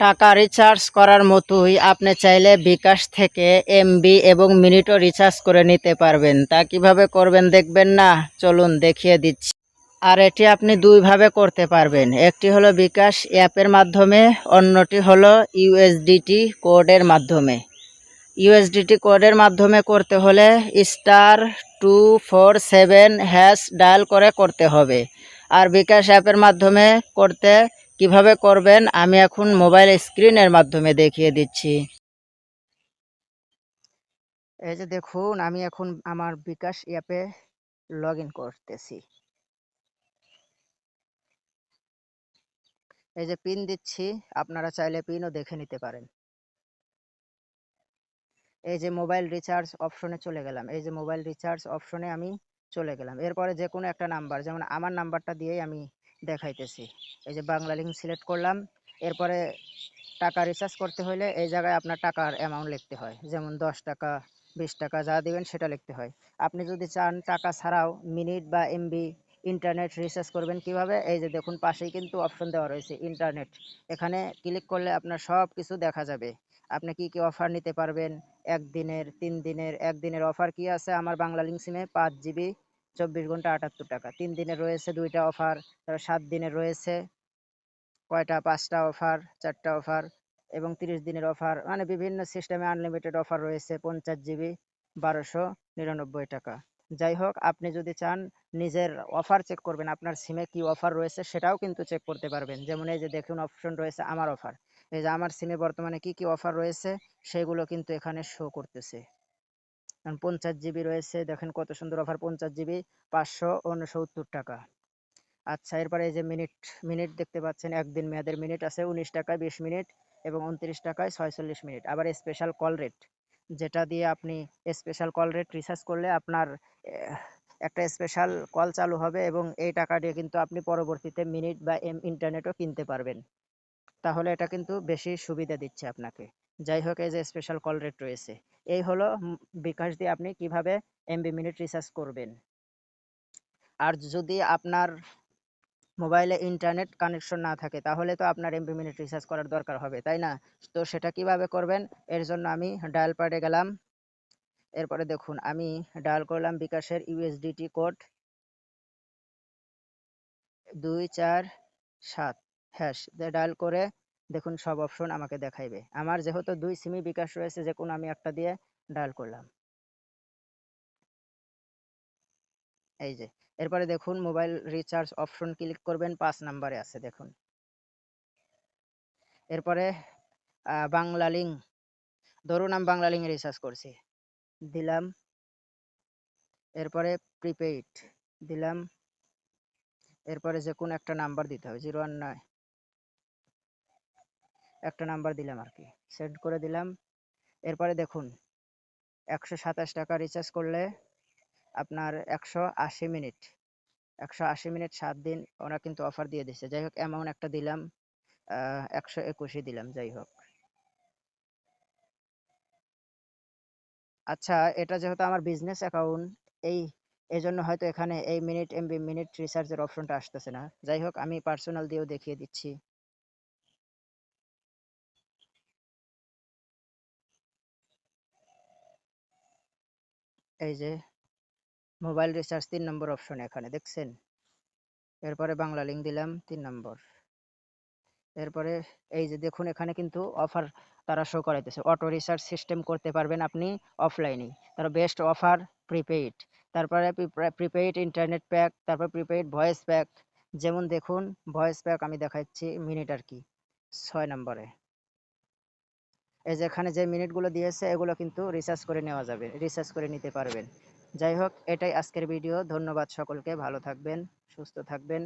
টাকা রিচার্জ করার মতোই আপনি চাইলে বিকাশ থেকে এমবি এবং মিনিটও রিচার্জ করে নিতে পারবেন। তা কীভাবে করবেন দেখবেন না? চলুন দেখিয়ে দিচ্ছি। আর এটি আপনি দুইভাবে করতে পারবেন। একটি হলো বিকাশ অ্যাপের মাধ্যমে, অন্যটি হলো ইউএসডিটি কোডের মাধ্যমে। ইউএসডিটি কোডের মাধ্যমে করতে হলে star two four seven hash dial করে করতে হবে। আর বিকাশ অ্যাপের মাধ্যমে করতে কীভাবে করবেন? আমি এখন মোবাইল স্ক্রিনের মাধ্যমে দেখিয়ে দিচ্ছি। এই যে দেখুন, আমি এখন আমার বিকাশ অ্যাপে লগ করতেছি। এই যে পিন দিচ্ছি, আপনারা চাইলে পিনও দেখে নিতে পারেন। এই যে মোবাইল রিচার্জ অপশনে চলে গেলাম। এই যে মোবাইল রিচার্জ অপশনে আমি চলে গেলাম। এরপরে যে কোনো একটা নাম্বার, যেমন আমার নাম্বারটা দিয়েই আমি দেখাইতেছি। এই যে বাংলা লিঙ্ক সিলেক্ট করলাম, এরপরে টাকা রিচার্জ করতে হলে এই জায়গায় আপনার টাকার অ্যামাউন্ট লিখতে হয়। যেমন দশ টাকা, বিশ টাকা যা দিবেন সেটা লিখতে হয়। আপনি যদি চান টাকা ছাড়াও মিনিট বা এমবি ইন্টারনেট রিচার্জ করবেন কীভাবে? এই যে দেখুন, পাশেই কিন্তু অপশন দেওয়া রয়েছে ইন্টারনেট এখানে ক্লিক করলে আপনার সব কিছু দেখা যাবে। আপনি কি কি অফার নিতে পারবেন? একদিনের তিন দিনের একদিনের অফার কি আছে? আমার বাংলা লিঙ্ক সিমে পাঁচ জিবি চব্বিশ ঘণ্টা আটাত্তর টাকা। তিন দিনের রয়েছে দুইটা অফার তারপর সাত দিনের রয়েছে কয়টা, পাঁচটা অফার চারটা অফার এবং তিরিশ দিনের অফার মানে বিভিন্ন সিস্টেমে আনলিমিটেড অফার রয়েছে, পঞ্চাশ জিবি বারোশো নিরানব্বই টাকা। যাই হোক, আপনি যদি চান নিজের অফার চেক করবেন, আপনার সিমে কি অফার রয়েছে সেটাও কিন্তু চেক করতে পারবেন। যেমন এই যে দেখুন অপশন রয়েছে আমার অফার এই যে আমার সিমে বর্তমানে কি কি অফার রয়েছে, সেগুলো কিন্তু এখানে শো করতেছে। পঞ্চাশ জিবি রয়েছে, দেখেন কত সুন্দর অফার পঞ্চাশ জিবি, পাঁচশো উনসত্তর টাকা। আচ্ছা এরপরে এই যে মিনিট মিনিট দেখতে পাচ্ছেন, একদিন মেয়াদের মিনিট আছে, উনিশ টাকায় বিশ মিনিট এবং উনত্রিশ টাকায় ছয়চল্লিশ মিনিট। আবার স্পেশাল কল রেট যেটা দিয়ে আপনি স্পেশাল কল রেট রিচার্জ করলে আপনার একটা স্পেশাল কল চালু হবে এবং এই টাকা দিয়ে কিন্তু আপনি পরবর্তীতে মিনিট বা এম ইন্টারনেটও কিনতে পারবেন। তাহলে এটা কিন্তু বেশি সুবিধা দিচ্ছে আপনাকে। যাই হোক, এই যে স্পেশাল কল রেট রয়েছে, এই হলো বিকাশ দিয়ে আপনি কীভাবে এমবি মিনিট রিচার্জ করবেন। আর যদি আপনার মোবাইলে ইন্টারনেট কানেকশন না থাকে, তাহলে তো আপনার এমবি মিনিট রিচার্জ করার দরকার হবে, তাই না? তো সেটা কীভাবে করবেন? এর জন্য আমি ডায়াল প্যাডে গেলাম। এরপরে দেখুন, আমি ডায়াল করলাম বিকাশের ইউএসডিটি কোড দুই চার সাত হ্যাশ ডায়াল করে দেখুন, সব অপশন আমাকে দেখাইবে। আমার যেহেতু দুই সিমি বিকাশ রয়েছে, যে কোনো আমি একটা দিয়ে ডায়াল করলাম। এই যে, এরপরে দেখুন মোবাইল রিচার্জ অপশন ক্লিক করবেন, পাঁচ নাম্বারে আছে, দেখুন। এরপরে বাংলা লিঙ্ক ধরুন, আমি বাংলা লিঙ্ক রিচার্জ করছি। দিলাম। এরপরে প্রিপেইড দিলাম। এরপরে যে কোনো একটা নাম্বার দিতে হবে জিরো ওয়ান নয় একটা নাম্বার দিলাম আর কি। সেন্ড করে দিলাম। এরপরে দেখুন, একশো সাতাশ টাকা রিচার্জ করলে আপনার একশো আশি মিনিট, একশো আশি মিনিট সাত দিন ওরা কিন্তু অফার দিয়ে দিচ্ছে যাই হোক অ্যামাউন্ট একটা দিলাম একশো একুশই দিলাম, যাই হোক। আচ্ছা এটা যেহেতু আমার বিজনেস অ্যাকাউন্ট এই এই জন্য হয়তো এখানে এই মিনিট, এমবি মিনিট রিচার্জের অপশনটা আসতেছে না। যাই হোক, আমি পার্সোনাল দিয়েও দেখিয়ে দিচ্ছি। এই যে মোবাইল রিচার্জ তিন নম্বর অপশন এখানে, দেখছেন? এরপরে বাংলা লিঙ্ক দিলাম, তিন নম্বর। এরপরে এই যে দেখুন, এখানে কিন্তু অফার তারা শো করাইতেছে। অটো রিচার্জ সিস্টেম করতে পারবেন আপনি অফলাইনে তার বেস্ট অফার প্রিপেইড তারপরে প্রিপেইড ইন্টারনেট প্যাক তারপর প্রিপেইড ভয়েস প্যাক যেমন দেখুন ভয়েস প্যাক আমি দেখাচ্ছি মিনিট আর কি, ছয় নম্বরে। এই যে এখানে যে মিনিটগুলো দিয়েছে, এগুলো কিন্তু রিচার্জ করে নেওয়া যাবে রিচার্জ করে নিতে পারবেন। যাই হোক, এটাই আজকের ভিডিও ধন্যবাদ সকলকে, ভালো থাকবেন, সুস্থ থাকবেন।